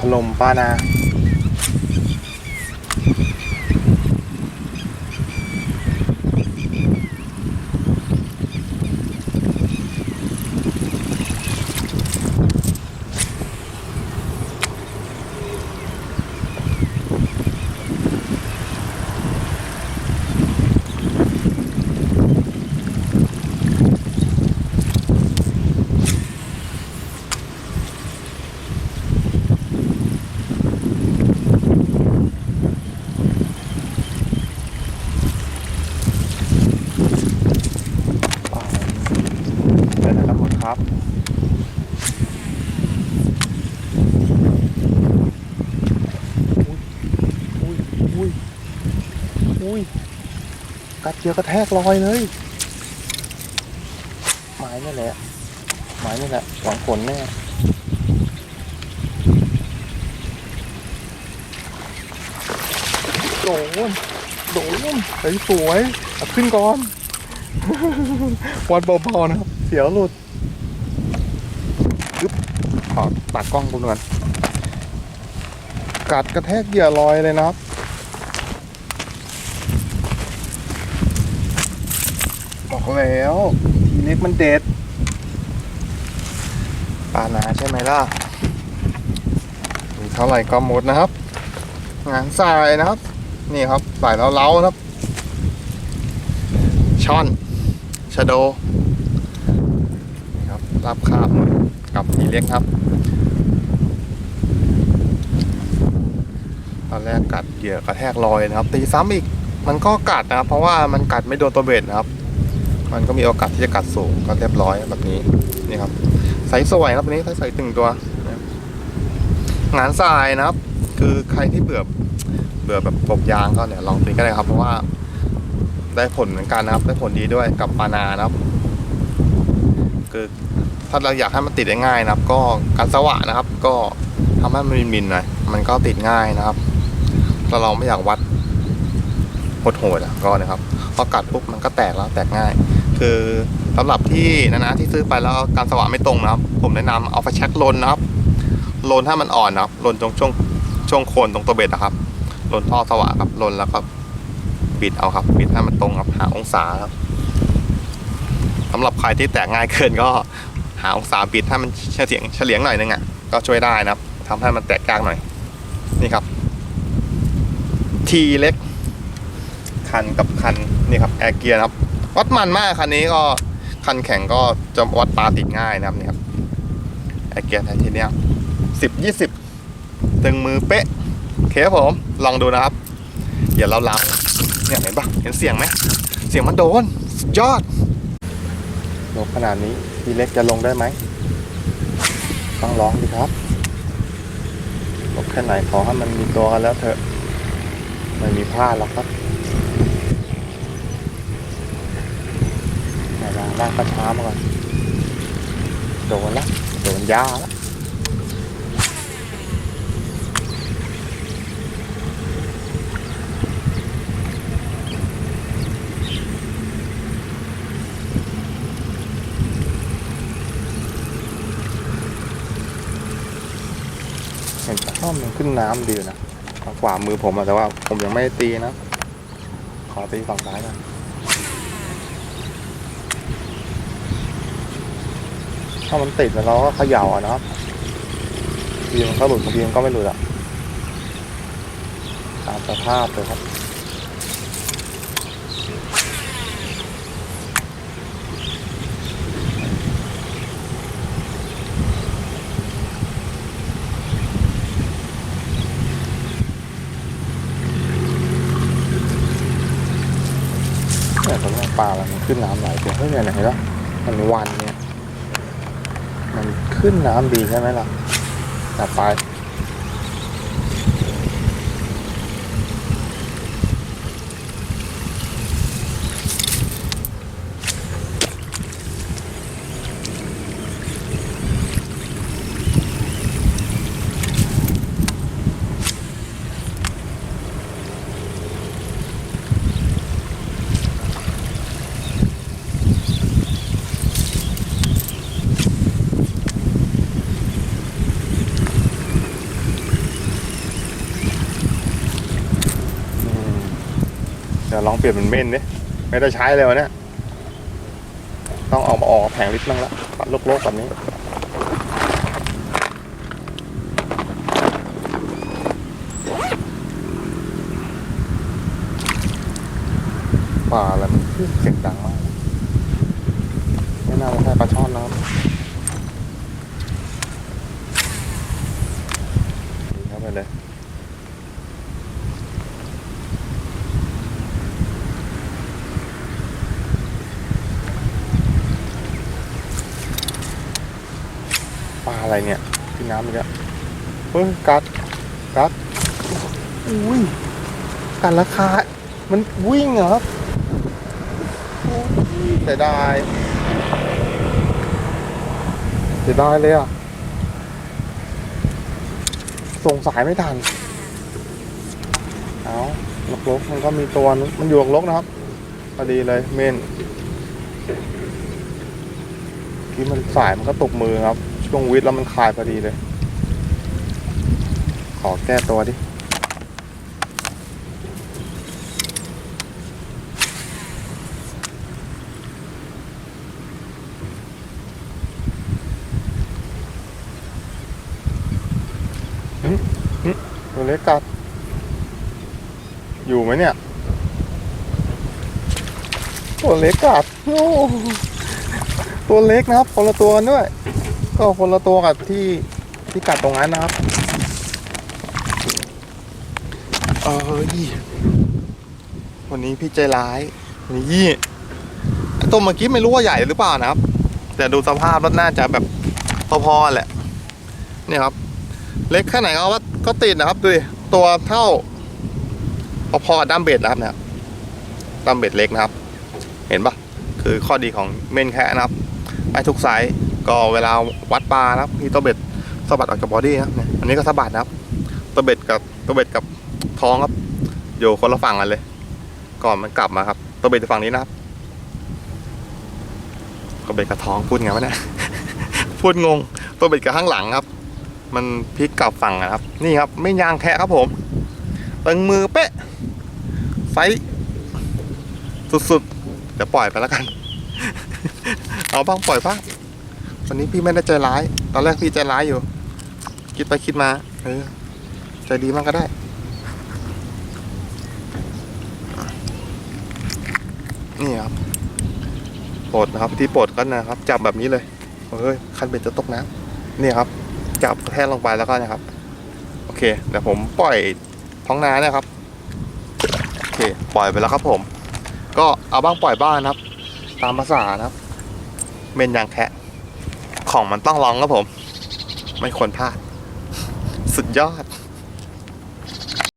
ถล่มปานา ไปนะครับหมดครับ อุ้ย อุ้ย อุ้ ยกัดเจียวกระแทกลอยเลยไม้นี่แหละไม้นี่แหละหวังผลแน่โดนโดนเฮ้สวยขึ้นก่อนวัดเบาๆนะครับ เสียวหลุดยึบขอตัดกล้องตรงนั้นกัดกระแทกเหยื่อลอยเลยนะครับ บอกแล้ว ทีเล็กมันเด็ดปลาหนาใช่ไหมล่ะมีเท่าไหร่ก็หมดนะครับ งานทรายนะครับ นี่ครับสายเล้าๆนะครับ ช่อนชะโดนี่ครับรับคาบกับทีเล็กครับ ตอนแรกกัดเหยื่อกระแทกลอยนะครับ ตีซ้ำอีกมันก็กัดนะครับ เพราะว่ามันกัดไม่โดนตัวเบ็ดนะครับ มันก็มีโอกาสที่จะกัดสูงก็เรียบร้อยแบบนี้นี่ครับใสสวยครับนี้ใสใสตึงตัว งานทรายนะครับ คือใครที่เบื่อเบื่อแบบกบยางก็เนี่ยลองตีก็ได้ครับ เพราะว่าได้ผลเหมือนกันนะครับ ได้ผลดีด้วยกับปานานะครับ คือถ้าเราอยากให้มันติดได้ง่ายนะครับ ก็การสว่านนะครับ ก็ทำให้มันมินๆหน่อยมันก็ติดง่ายนะครับถ้าเราไม่อยากวัดโหดๆอะก็นะครับพอกัดปุ๊บมันก็แตกแล้วแตกง่าย คือสำหรับที่นะนะที่ซื้อไปแล้วการสว่านไม่ตรงนะครับ ผมแนะนำเอาไฟแช็กลนนะครับลนถ้ามันอ่อนนะครับลนตรงช่วงช่วงโคนตรงตัวเบ็ดนะครับลนท่อสว่านครับลนแล้วก็ปิดเอาครับปิดให้มันตรงครับหาองศาครับสำหรับใครที่แตกง่ายเกินก็หาองศาปิดให้มันเฉลียงเฉลียงหน่อยนึงอะก็ช่วยได้นะครับทำให้มันแตกยากหน่อย นี่ครับ ทีเล็ก คันกับคันนี่ครับแอร์เกียร์นะครับ วัดมันมากคันนี้ก็คันแข็งก็จะวัดปลาติดง่ายนะครับเนี่ครับแอเกียร์ไทเทเนียมสิบยี่สิบตึงมือเป๊ะเคครับผมลองดูนะครับเดี๋ยวเราล้างเนี่ยเห็นปะเห็นเสียงไหมเสียงมันโดนยอดลงขนาดนี้ที่เล็กจะลงได้ไหมต้องร้องดีครับลงแค่ไหนขอให้มันมีตัวกันแล้วเถอะไม่มีพลาดหรอกครับ ไหน ลางลากกระช้ามาก่อน โดนละโดนยาละเห็นปลาช่อนมันขึ้นน้ำดีอนะขวามือผมอะแต่ว่าผมยังไม่ตีนะ ขอตีฝั่งซ้ายหน่อย ถ้ามันติดแล้วเราก็เขย่าอะเนาะบีมันก็หลุดบางทีมันก็ไม่หลุดอะตามสภาพเลยครับเนี่ยผมว่าปลามันขึ้นน้ำไหลเดี๋ยวเฮ้ยเนี่ยเห็นปะมันวันเนี่ย มันขึ้นน้ำดีใช่ไหมล่ะจับไป องเปลี่ยนเป็นเม่นเนี่ยไม่ได้ใช้เลยวะเนี่ยต้องเอามาออกแผงลิฟต์บ้างละปัดโลกๆแบบนี้ป่าอะไรมันขึ้นเสียงดังมาก ไม่น่าจะใช่ปลาช่อนนะครับนี่เข้าไปเลย ปลาอะไรเนี่ยที่น้ำมันจะเฮ้ยกัดกัดอุ้ยกัดราคา มันวิ่งเหรอครับอุ้ยเสียดายเสียดายเลยอะ ส่งสายไม่ทัน เอาลกลกๆมันก็มีตัวนึงมันอยู่ลกลกๆนะครับพอดีเลยเมนที่มันสายมันก็ตกมือครับ ช่วงวิทย์แล้วมันคลายพอดีเลย ขอแก้ตัวดิตัวเล็กกัด อยู่ไหมเนี่ยตัวเล็กกัดโอ้ตัวเล็กนะครับคนละตัวกันด้วย ก็คนละตัวกับที่ที่กัดตรงนั้นนะครับเออยี่วันนี้พี่ใจร้ายวันนี้ยี่ตัวเมื่อกี้ไม่รู้ว่าใหญ่หรือเปล่านะครับ แต่ดูสภาพแล้วน่าจะแบบพอๆแหละเนี่ยครับ เล็กแค่ไหนก็ว่าก็ติดนะครับดูดิตัวเท่าพอๆกับดัมเบดนะครับเนี่ยดัมเบดเล็กนะครับ เห็นปะคือข้อดีของเมนแค่นะครับไปทุกไซส์ ก็เวลาวัดปลานะครับมีตัวเบ็ดสะบัดออกจากบอดี้ครับเนี่ยอันนี้ก็สะบัดนะครับ ตัวเบ็ดกับตัวเบ็ดกับท้องครับ อยู่คนละฝั่งกันเลย ก่อนมันกลับมาครับ ตัวเบ็ดฝั่งนี้นะครับตัวเบ็ดกับท้องพูดไงวะเนี่ยพูดงง ตัวเบ็ดกับข้างหลังครับ มันพลิกกลับฝั่งอะครับ นี่ครับ ไม่ยางแคะครับผมตึงมือเป๊ะไซส์สุดๆเดี๋ยวปล่อยไปแล้วกัน เอาบ้างปล่อยบ้าง วันนี้พี่ไม่ได้ใจร้าย ตอนแรกพี่ใจร้ายอยู่ คิดไปคิดมา เออ ใจดีมากก็ได้ นี่ครับปลดนะครับที่ปลดก็นะครับ จับแบบนี้เลยเฮ้ยคันเบ็ดจะตกน้ำนี่ครับ จับแทกลงไปแล้วก็นะครับ โอเคเดี๋ยวผมปล่อยท้องนาเนี่ยครับโอเค ปล่อยไปแล้วครับผม ก็เอาบ้างปล่อยบ้างนะครับ ตามภาษานะครับเมนยางแคะ ของมันต้องลองครับผม ไม่ควรพลาด สุดยอด